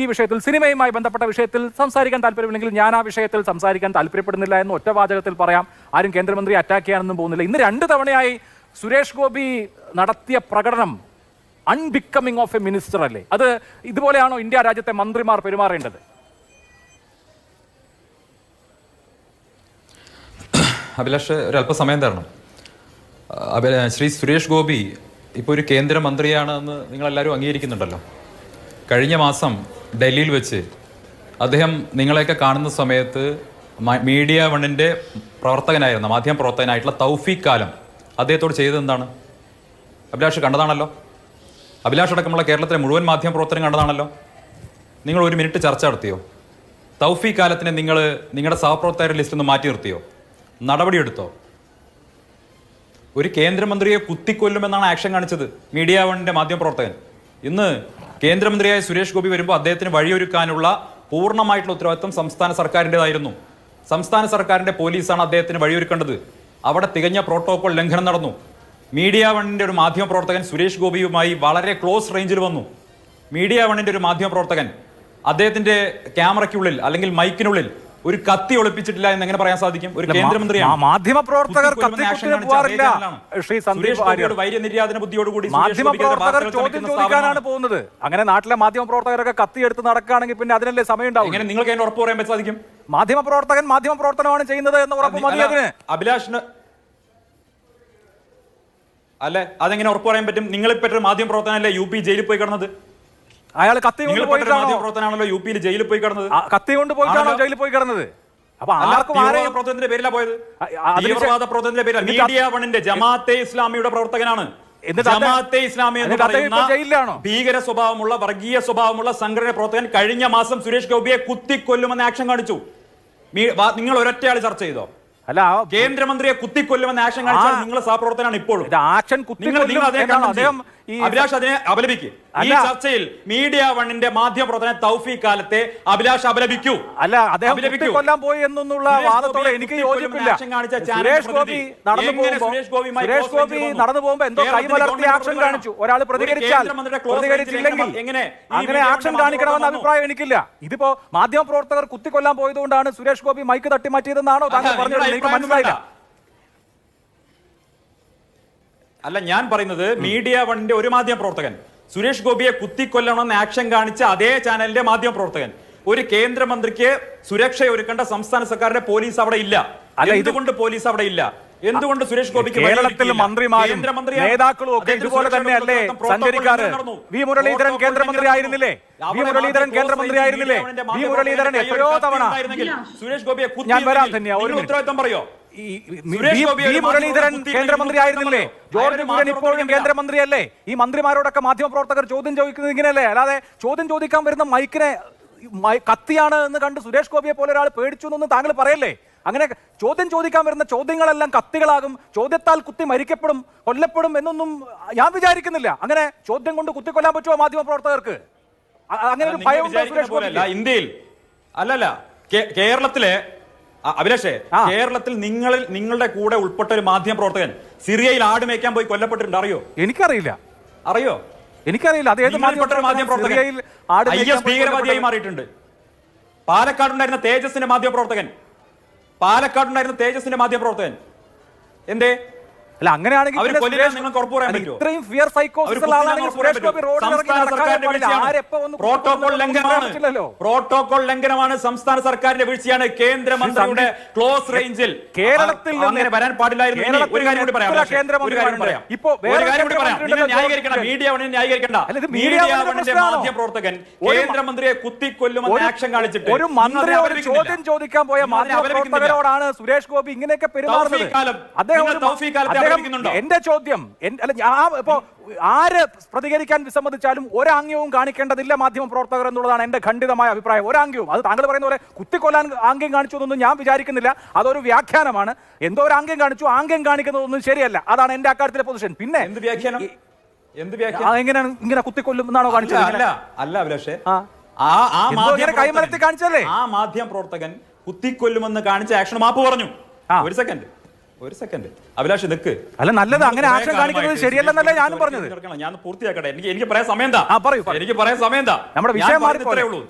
ഈ വിഷയത്തിൽ സിനിമയുമായി ബന്ധപ്പെട്ട വിഷയത്തിൽ സംസാരിക്കാൻ താല്പര്യമില്ലെങ്കിൽ ഞാൻ ആ വിഷയത്തിൽ സംസാരിക്കാൻ താല്പര്യപ്പെടുന്നില്ല എന്ന് ഒറ്റവാചകത്തിൽ പറയാം. ആരും കേന്ദ്രമന്ത്രി അറ്റാക്ക് ചെയ്യാനൊന്നും പോകുന്നില്ല. ഇന്ന് രണ്ട് തവണയായി സുരേഷ് ഗോപി നടത്തിയ പ്രകടനം അൺബിക്കമിങ് ഓഫ് എ മിനിസ്റ്റർ അല്ലേ? അത് ഇതുപോലെയാണോ ഇന്ത്യ രാജ്യത്തെ മന്ത്രിമാർ പെരുമാറേണ്ടത്? അഭിലാഷ് ഒരല്പസമയം തരണം. ശ്രീ സുരേഷ് ഗോപി ഇപ്പോൾ ഒരു കേന്ദ്രമന്ത്രിയാണെന്ന് നിങ്ങളെല്ലാവരും അംഗീകരിക്കുന്നുണ്ടല്ലോ. കഴിഞ്ഞ മാസം ഡൽഹിയിൽ വെച്ച് അദ്ദേഹം നിങ്ങളെയൊക്കെ കാണുന്ന സമയത്ത് മീഡിയ വണ്ണിന്റെ പ്രവർത്തകനായിരുന്ന മാധ്യമ പ്രവർത്തകനായിട്ടുള്ള തൗഫീഖ് കാലം അദ്ദേഹത്തോട് ചെയ്തത് എന്താണ്? അഭിലാഷ് കണ്ടതാണല്ലോ. അഭിലാഷ് അടക്കമുള്ള കേരളത്തിലെ മുഴുവൻ മാധ്യമ പ്രവർത്തനം കണ്ടതാണല്ലോ. നിങ്ങൾ ഒരു മിനിറ്റ് ചർച്ച നടത്തിയോ? തൗഫീഖ് കാലത്തിനെ നിങ്ങൾ നിങ്ങളുടെ സഹപ്രവർത്തകരുടെ ലിസ്റ്റിൽ നിന്ന് മാറ്റി നിർത്തിയോ? നടപടിയെടുത്തോ? ഒരു കേന്ദ്രമന്ത്രിയെ കുത്തിക്കൊല്ലുമെന്നാണ് ആക്ഷൻ കാണിച്ചത് മീഡിയ വണ്ണിന്റെ മാധ്യമപ്രവർത്തകൻ ഇന്ന് കേന്ദ്രമന്ത്രിയായ സുരേഷ് ഗോപി വരുമ്പോൾ അദ്ദേഹത്തിന് വഴിയൊരുക്കാനുള്ള പൂർണമായിട്ടുള്ള ഉത്തരവാദിത്വം സംസ്ഥാന സർക്കാരിന്റെതായിരുന്നു സംസ്ഥാന സർക്കാരിന്റെ പോലീസാണ് അദ്ദേഹത്തിന് വഴിയൊരുക്കേണ്ടത്. അവിടെ തികഞ്ഞ പ്രോട്ടോകോൾ ലംഘനം നടന്നു. മീഡിയ വണ്ണിന്റെ ഒരു മാധ്യമപ്രവർത്തകൻ സുരേഷ് ഗോപിയുമായി വളരെ ക്ലോസ് റേഞ്ചിൽ വന്നു. മീഡിയ വണ്ണിന്റെ ഒരു മാധ്യമപ്രവർത്തകൻ അദ്ദേഹത്തിന്റെ ക്യാമറയ്ക്കുള്ളിൽ അല്ലെങ്കിൽ മൈക്കിനുള്ളിൽ ഒരു കത്തി ഒളിപ്പിച്ചിട്ടില്ല എന്ന് എങ്ങനെ പറയാൻ സാധിക്കും? ഒരു കേന്ദ്രമന്ത്രിയാണ് മാ- മാധ്യമപ്രവർത്തകർ കുത്തിക്കൊല്ലുമെന്ന് കത്തിക്കുത്തിന് ആക്ഷൻ കാണിച്ച പോവാറില്ല അതേ ചാനലാണ്. ശ്രീ സന്ദീപ് സുരേഷ് ആര്യർ വൈര്യനിര്യാതന ബുദ്ധിയോടുകൂടി മാധ്യമ പ്രവർത്തകർ ചോദ്യം ചോദിക്കാനാണ് പോകുന്നത്. അങ്ങനെ നാട്ടിലെ മാധ്യമ പ്രവർത്തകരൊക്കെ കത്തി എടുത്ത് നടക്കുകയാണെങ്കിൽ പിന്നെ അതിനല്ലേ സമയം ഉണ്ടാവും ഇങ്ങനെ നിങ്ങൾക്ക് അതിന് ഉറപ്പ് പറയാൻ സാധിക്കും? മാധ്യമ പ്രവർത്തകൻ മാധ്യമ പ്രവർത്തനമാണ് ചെയ്യുന്നത് എന്ന് ഉറപ്പ് മതി അതിന്. അഭിലാഷിന് അല്ലെ? അതെങ്ങനെ ഉറപ്പ് പറയാൻ പറ്റും? നിങ്ങളിപ്പറ്റൊരു മാധ്യമ പ്രവർത്തനല്ലേ യു പി ജയിലിൽ പോയി കിടന്നത്? അയാൾ കത്തി കൊണ്ട് പോയിട്ടാണോ? യു പിയിൽ ജയിലിൽ പോയി കിടന്നത്. കത്തി കൊണ്ട് പോയിട്ടാണോ ജയിലിൽ പോയി കിടന്നത്? അപ്പൊ ആർക്കും ആരെയും പ്രവർത്തനത്തിന്റെ പേരിലാ പോയത്. തീവ്രവാദ പ്രവർത്തനത്തിന്റെ പേരിലാണ് മീഡിയ വണ്ണിന്റെ ജമാഅത്തെ ഇസ്ലാമിയുടെ പ്രവർത്തകനാണ്. ജമാഅത്തെ ഇസ്ലാമി എന്ന് പറയുന്ന ഭീകര സ്വഭാവമുള്ള വർഗീയ സ്വഭാവമുള്ള സംഘടന പ്രവർത്തകൻ കഴിഞ്ഞ മാസം സുരേഷ് ഗോപിയെ കുത്തിക്കൊല്ലുമെന്ന് ആക്ഷൻ കാണിച്ചു. നിങ്ങൾ ഒരൊറ്റയാൾ ചർച്ച ചെയ്തോ? അല്ല കേന്ദ്രമന്ത്രിയെ കുത്തിക്കൊല്ലുമെന്ന് ആക്ഷൻ കാണിച്ചാൽ. നിങ്ങൾ സഹപ്രവർത്തനാണ് ഇപ്പോഴും. ആക്ഷൻ നിങ്ങൾ അഭിലാഷ് അതിനെ അപലപിക്കും. ഈ ചർച്ചയിൽ മീഡിയ വണ്ണിന്റെ മാധ്യമപ്രവർത്തന തൗഫീഖ് കാലത്തെ അഭിലാഷ് അപലപിക്കൂ. അല്ല അദ്ദേഹം കൊല്ലാൻ പോയി എന്നുള്ള വാദത്തോടെ എനിക്ക് യോജിപ്പില്ല. സുരേഷ് ഗോപി നടന്നു പോകുമ്പോൾ സുരേഷ് ഗോപി നടന്നു പോകുമ്പോൾ എന്തോ കൈമലർത്തി ആക്ഷൻ കാണിച്ചു. ഒരാൾ ഒരു പ്രതികരിച്ചാൽ പ്രതികരിച്ചില്ലെങ്കിൽ എങ്ങനെ അങ്ങനെ ആക്ഷൻ കാണിക്കണമെന്ന് അഭിപ്രായം എനിക്കില്ല. ഇതിപ്പോ മാധ്യമ പ്രവർത്തകർ കുത്തിക്കൊല്ലാൻ പോയതുകൊണ്ടാണ് സുരേഷ് ഗോപി മൈക്ക് തട്ടിമാറ്റിയതെന്നാണോ താങ്കൾ പറഞ്ഞത് എനിക്ക് മനസ്സിലായില്ല. അല്ല ഞാൻ പറയുന്നത് മീഡിയ വണ്ണിന്റെ ഒരു മാധ്യമ പ്രവർത്തകൻ. സുരേഷ് ഗോപിയെ കുത്തിക്കൊല്ലണമെന്ന് ആക്ഷൻ കാണിച്ച അതേ ചാനലിന്റെ മാധ്യമ പ്രവർത്തകൻ. ഒരു കേന്ദ്രമന്ത്രിക്ക് സുരക്ഷ ഒരുക്കേണ്ട സംസ്ഥാന സർക്കാരിന്റെ പോലീസ് അവിടെ ഇല്ല. അല്ല, ഇതുകൊണ്ട് എന്തുകൊണ്ട് പോലീസ് അവിടെ ഇല്ല? എന്തുകൊണ്ട് സുരേഷ് ഗോപിക്ക് കേരളത്തിൽ മന്ത്രിമാരും. നേതാക്കളും ഒക്കെ ഇതുപോലെ തന്നെയല്ലേ സഞ്ചരിക്കാറ്? വി മുരളീധരൻ കേന്ദ്രമന്ത്രി ആയിരുന്നില്ലേ? വി മുരളീധരൻ കേന്ദ്രമന്ത്രി ആയിരുന്നില്ലേ? വി മുരളീധരൻ എത്രയോ തവണ സുരേഷ് ഗോപിയെ ഞാൻ വരാം തന്നെയാ ഒരു ഉത്തരവാദിത്തം പറയോ? വി- മുരളീധരൻ കേന്ദ്രമന്ത്രി ആയിരുന്നില്ലേ ജോർജ് മുരൻ കുര്യൻ ഇപ്പോഴും കേന്ദ്രമന്ത്രിയല്ലേ? ഈ മന്ത്രിമാരോടൊക്കെ മാധ്യമ പ്രവർത്തകർ ചോദ്യം ചോദിക്കുന്നത് ഇങ്ങനെയല്ലേ? അല്ലാതെ ചോദ്യം ചോദിക്കാൻ വരുന്ന മൈക്കിനെ കത്തിയാണ് എന്ന് കണ്ട് സുരേഷ് ഗോപിയെ പോലെ ഒരാൾ പേടിച്ചു എന്നൊന്നും താങ്കൾ പറയല്ലേ? അങ്ങനെ ചോദ്യം ചോദിക്കാൻ വരുന്ന ചോദ്യങ്ങളെല്ലാം കത്തികളാകും. ചോദ്യത്താൽ കുത്തി മരിക്കപ്പെടും കൊല്ലപ്പെടും എന്നൊന്നും ഞാൻ വിചാരിക്കുന്നില്ല. അങ്ങനെ ചോദ്യം കൊണ്ട് കുത്തിക്കൊല്ലാൻ പറ്റുമോ മാധ്യമ പ്രവർത്തകർക്ക് അ- അങ്ങനെ ഒരു ഭയം ഇന്ത്യയിൽ അല്ലല്ല കേരളത്തിലെ അഭിലാഷേ കേരളത്തിൽ നിങ്ങളിൽ നിങ്ങളുടെ കൂടെ ഉൾപ്പെട്ട ഒരു മാധ്യമ പ്രവർത്തകൻ സിറിയയിൽ ആട് മേക്കാൻ പോയി കൊല്ലപ്പെട്ടിട്ടുണ്ട്. അറിയോ? എനിക്കറിയില്ല. അറിയോ? എനിക്കറിയില്ല. അത് ഏത് മാധ്യമ പ്രവർത്തകൻ ഭീകരവാദിയായി മാറിയിട്ടുണ്ട്. പാലക്കാടുണ്ടായിരുന്ന തേജസിന്റെ മാധ്യമ പ്രവർത്തകൻ പാലക്കാടുണ്ടായിരുന്ന തേജസിന്റെ മാധ്യമ പ്രവർത്തകൻ എന്തേ? അല്ല അങ്ങനെയാണെങ്കിൽ ഇത്രയും ഫിയർ പ്രോട്ടോകോൾ ലംഘനമാണ്. സംസ്ഥാന സർക്കാരിന്റെ വീഴ്ചയാണ് കേന്ദ്രമന്ത്രിയുടെ ക്ലോസ് റേഞ്ചിൽ. കേരളത്തിൽ അങ്ങനെ വരാൻ പാടില്ലായിരുന്നു ഒരു കാര്യം കൂടി പറയാം. ഒരു കാര്യം? പറയാം. ഇപ്പോ ഒരു കാര്യം കൂടി പറയാം. ന്യായീകരിക്കണം മീഡിയ ന്യായീകരിക്കണ്ട. മീഡിയ? മാധ്യമ പ്രവർത്തകൻ കേന്ദ്രമന്ത്രിയെ കുത്തിക്കൊല്ലുമെന്ന് ആക്ഷൻ കാണിച്ചിട്ട് ഒരു മന്ത്രി ഒരു ചോദ്യം ചോദിക്കാൻ പോയ മാധ്യമപ്രവർത്തകരോടാണ് മാധ്യമ പ്രവർത്തകരോടാണ് സുരേഷ് ഗോപി ഇങ്ങനെയൊക്കെ പെരുമാറുന്നത്. അദ്ദേഹം എന്റെ ചോദ്യം അല്ല ഞാൻ ഇപ്പോ ആര് പ്രതികരിക്കാൻ വിസമ്മതിച്ചാലും ഒരാംഗ്യവും കാണിക്കേണ്ടതില്ല മാധ്യമ പ്രവർത്തകർ എന്നുള്ളതാണ് എന്റെ ഖണ്ഡിതമായ അഭിപ്രായം. ഒരാംഗ്യവും. അത് താങ്കൾ പറയുന്ന പോലെ കുത്തിക്കൊല്ലാൻ ആംഗ്യം കാണിച്ചു എന്നൊന്നും ഞാൻ വിചാരിക്കുന്നില്ല. അതൊരു വ്യാഖ്യാനമാണ്. എന്തോ ഒരു ആംഗ്യം കാണിച്ചു ആംഗ്യം കാണിക്കുന്നതൊന്നും ശരിയല്ല. അതാണ് എന്റെ അക്കാര്യത്തിലെ പൊസിഷൻ. പിന്നെ എന്ത് വ്യാഖ്യാനം? എന്ത് വ്യാഖ്യാനം? എങ്ങനെയാണ് ഇങ്ങനെ കുത്തിക്കൊല്ലും എന്നാണോ കാണിച്ചത്? അല്ല? അല്ല അഭിലാഷേ. ആ. ആ കൈമലർത്തി പ്രവർത്തകൻ- ആ മാധ്യമ പ്രവർത്തകൻ കുത്തിക്കൊല്ലുമെന്ന് കാണിച്ച ആക്ഷൻ മാപ്പ് പറഞ്ഞു. ഒരു സെക്കൻഡ് ഒരു സെക്കൻഡ് അഭിലാഷ് നിൽക്ക് അല്ല നല്ലത് അങ്ങനെ ആക്ഷൻ കാണിക്കുന്നത് ശരിയല്ലെന്നല്ല ഞാനും പറഞ്ഞത്. ഞാൻ പൂർത്തിയാക്കട്ടെ. എനിക്ക് എനിക്ക് പറയാൻ സമയം എന്താ പറയൂ. എനിക്ക് പറയാൻ സമയം എന്താ നമ്മുടെ വിഷയം മാറിപ്പോയി. ഉള്ളൂ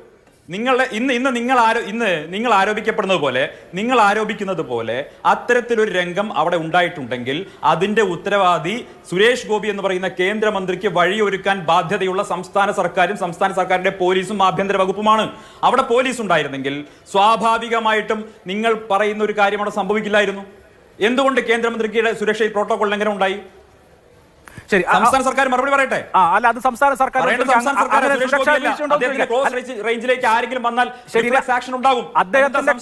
നിങ്ങളുടെ ഇന്ന് ഇന്ന് നിങ്ങൾ ആരോ ഇന്ന് നിങ്ങൾ ആരോപിക്കപ്പെടുന്നത് പോലെ നിങ്ങൾ ആരോപിക്കുന്നത് പോലെ അത്തരത്തിലൊരു രംഗം അവിടെ ഉണ്ടായിട്ടുണ്ടെങ്കിൽ അതിന്റെ ഉത്തരവാദി സുരേഷ് ഗോപി എന്ന് പറയുന്ന കേന്ദ്രമന്ത്രിക്ക് വഴിയൊരുക്കാൻ ബാധ്യതയുള്ള സംസ്ഥാന സർക്കാരും സംസ്ഥാന സർക്കാരിന്റെ പോലീസും ആഭ്യന്തര വകുപ്പുമാണ്. അവിടെ പോലീസ് ഉണ്ടായിരുന്നെങ്കിൽ സ്വാഭാവികമായിട്ടും നിങ്ങൾ പറയുന്ന ഒരു കാര്യം അവിടെ സംഭവിക്കില്ലായിരുന്നു. എന്തുകൊണ്ട് കേന്ദ്രമന്ത്രിക്ക് സുരക്ഷയിൽ പ്രോട്ടോകോൾ ലംഘനം ഉണ്ടായി? ശരി സംസ്ഥാന സർക്കാർ മറുപടി പറയട്ടെ? ആ അല്ല അത് സംസ്ഥാന സർക്കാർ റേഞ്ചിലേക്ക് ആരെങ്കിലും വന്നാൽ ഉണ്ടാകും അദ്ദേഹത്തിന്റെ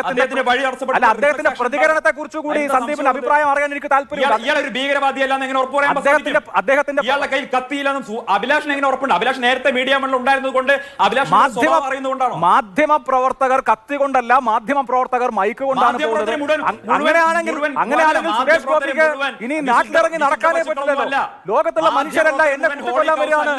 അദ്ദേഹത്തിന്റെ വഴി അല്ല അദ്ദേഹത്തിന്റെ പ്രതികരണത്തെ കുറിച്ച് കൂടി സന്ദീപിന് സന്ദീപിന്റെ അഭിപ്രായം അറിയാൻ എനിക്ക് താല്പര്യം ഭീകരവാദിയല്ലാന്ന് എങ്ങനെ ഉറപ്പ് പറയാൻ അദ്ദേഹത്തിന്റെ-? അദ്ദേഹത്തിന്റെ- ഇയാളുടെ കയ്യിൽ കത്തിയില്ലെന്നും അഭിലാഷിന് എങ്ങനെ ഉറപ്പുണ്ട്? അഭിലാഷ് നേരത്തെ മീഡിയ മണ്ണിൽ ഉണ്ടായിരുന്നത് കൊണ്ട് അഭിലാഷ് മാധ്യമ അറിയുന്നതുകൊണ്ടാണോ മാധ്യമ പ്രവർത്തകർ കത്തി കൊണ്ടല്ല മാധ്യമ പ്രവർത്തകർ മൈക്ക് കൊണ്ടാണ് അങ്ങനെയാണെങ്കിൽ അങ്ങനെയാണെങ്കിൽ സുരേഷ് ഗോപിക്ക് ഇനി നാട്ടിലിറങ്ങി നടക്കാനേ പറ്റില്ല പറ്റില്ലല്ലോ. ലോകത്തുള്ള മനുഷ്യരല്ല എന്നെ കുത്തിക്കൊല്ലാൻ വരികയാണ്.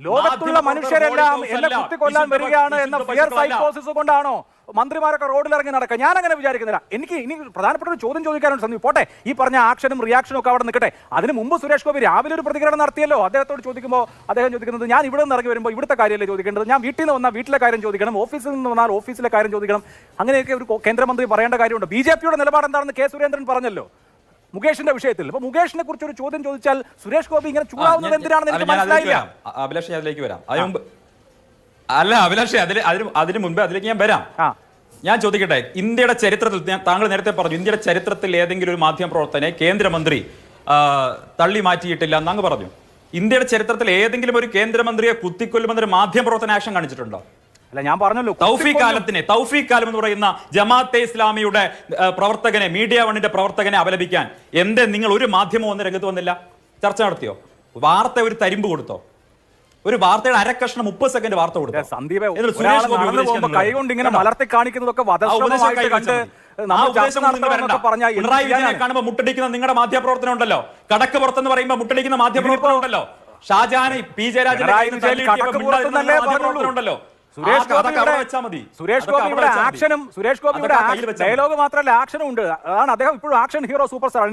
ലോകത്തുള്ള മനുഷ്യരെല്ലാം എന്നെ കുത്തിക്കൊല്ലാൻ വരികയാണ് എന്ന ഫിയർ സൈക്കോസിസ് കൊണ്ടാണോ മന്ത്രിമാരൊക്കെ റോഡിലിറങ്ങി നടക്കുക? ഞാൻ അങ്ങനെ വിചാരിക്കുന്നില്ല. എനിക്ക് ഇനി പ്രധാനപ്പെട്ട ഒരു ചോദ്യം ചോദിക്കാനുണ്ട് സന്ദീപ്. പോട്ടെ ഈ പറഞ്ഞ ആക്ഷനും റിയാക്ഷനും ഒക്കെ അവിടെ നിൽക്കട്ടെ. അതിന് മുമ്പ് സുരേഷ് ഗോപി രാവിലെ ഒരു പ്രതികരണം നടത്തിയല്ലോ. അദ്ദേഹത്തോട് ചോദിക്കുമ്പോൾ അദ്ദേഹം ചോദിക്കുന്നത് ഞാൻ ഇവിടെ നിന്ന് ഇറങ്ങി വരുമ്പോൾ ഇവിടുത്തെ കാര്യമല്ലേ ചോദിക്കേണ്ടത്? ഞാൻ വീട്ടിൽ നിന്ന് വന്നാൽ വീട്ടിലെ കാര്യം ചോദിക്കണം ഓഫീസിൽ നിന്ന് വന്നാൽ ഓഫീസിലെ കാര്യം ചോദിക്കണം. അങ്ങനെയൊക്കെ ഒരു കേന്ദ്രമന്ത്രി പറയേണ്ട കാര്യമുണ്ട്. ബി ജെ പിയുടെ നിലപാട് എന്താണെന്ന് കെ സുരേന്ദ്രൻ പറഞ്ഞല്ലോ. മുകേഷിന്റെ വിഷയത്തിൽ. അപ്പൊ മുകേഷിനെ കുറിച്ച് ഒരു ചോദ്യം ചോദിച്ചാൽ സുരേഷ് ഗോപി ഇങ്ങനെ ചൂടാവുന്നത് എന്തിനാണെന്ന് എനിക്ക് മനസ്സിലായില്ല. അഭിലാഷ് അതിലേക്ക് വരാം. അതിന് മുമ്പ് അല്ല അഭിലാഷ് അതിന് അതിന് അതിന് മുമ്പ് അതിലേക്ക് ഞാൻ വരാം. ഞാൻ ചോദിക്കട്ടെ ഇന്ത്യയുടെ ചരിത്രത്തിൽ താങ്കൾ നേരത്തെ പറഞ്ഞു ഇന്ത്യയുടെ ചരിത്രത്തിൽ ഏതെങ്കിലും ഒരു മാധ്യമ പ്രവർത്തനെ കേന്ദ്രമന്ത്രി തള്ളി മാറ്റിയിട്ടില്ല എന്ന് അങ്ങ് പറഞ്ഞു. ഇന്ത്യയുടെ ചരിത്രത്തിൽ ഏതെങ്കിലും ഒരു കേന്ദ്രമന്ത്രിയെ കുത്തിക്കൊല്ലുമെന്നൊരു മാധ്യമ പ്രവർത്തന ആക്ഷൻ കാണിച്ചിട്ടുണ്ടോ? അല്ല ഞാൻ പറഞ്ഞല്ലോ തൗഫീഖ് കാലത്തിന് തൗഫീഖ് കാലം എന്ന് പറയുന്ന ജമാഅത്തെ ഇസ്ലാമിയുടെ പ്രവർത്തകനെ മീഡിയ വണ്ണിന്റെ പ്രവർത്തകനെ അപലപിക്കാൻ എന്തേ നിങ്ങൾ ഒരു മാധ്യമം ഒന്ന് രംഗത്ത് വന്നില്ല? ചർച്ച നടത്തിയോ? വാർത്ത ഒരു തരിമ്പ് കൊടുത്തോ? ഒരു വാർത്തയുടെ അരക്കഷ്ണം മുപ്പത് സെക്കൻഡ് വാർത്ത കൊടുത്തോ? സന്ദീപ് എന്നിട്ട് സുരേഷ് ഗോപി നടന്നു പോകുമ്പോൾ ഉപദേശിക്കുന്നത് കൈ കൊണ്ട് ഇങ്ങനെ? മലർത്തി കാണിക്കുന്നതൊക്കെ പിണറായി വിജയനെ കാണുമ്പോൾ മുട്ടടിക്കുന്ന നിങ്ങളുടെ മാധ്യമപ്രവർത്തനം ഉണ്ടല്ലോ. കടക്ക് പുറത്തെന്ന് പറയുമ്പോൾ മുട്ടടിക്കുന്ന മാധ്യമപ്രവർത്തനം ഉണ്ടല്ലോ. ഷാജാനി പി പറഞ്ഞുള്ളൂ. ഉണ്ടല്ലോ. സുരേഷ് വെച്ചാൽ മതി. സുരേഷ് ഗോപിയുടെ ആക്ഷനും സുരേഷ് ഗോപിയുടെ. ഡയലോഗ് മാത്രമല്ല ആക്ഷനും ഉണ്ട്. അതാണ് അദ്ദേഹം ഇപ്പോഴും ആക്ഷൻ ഹീറോ സൂപ്പർ സ്റ്റാർ.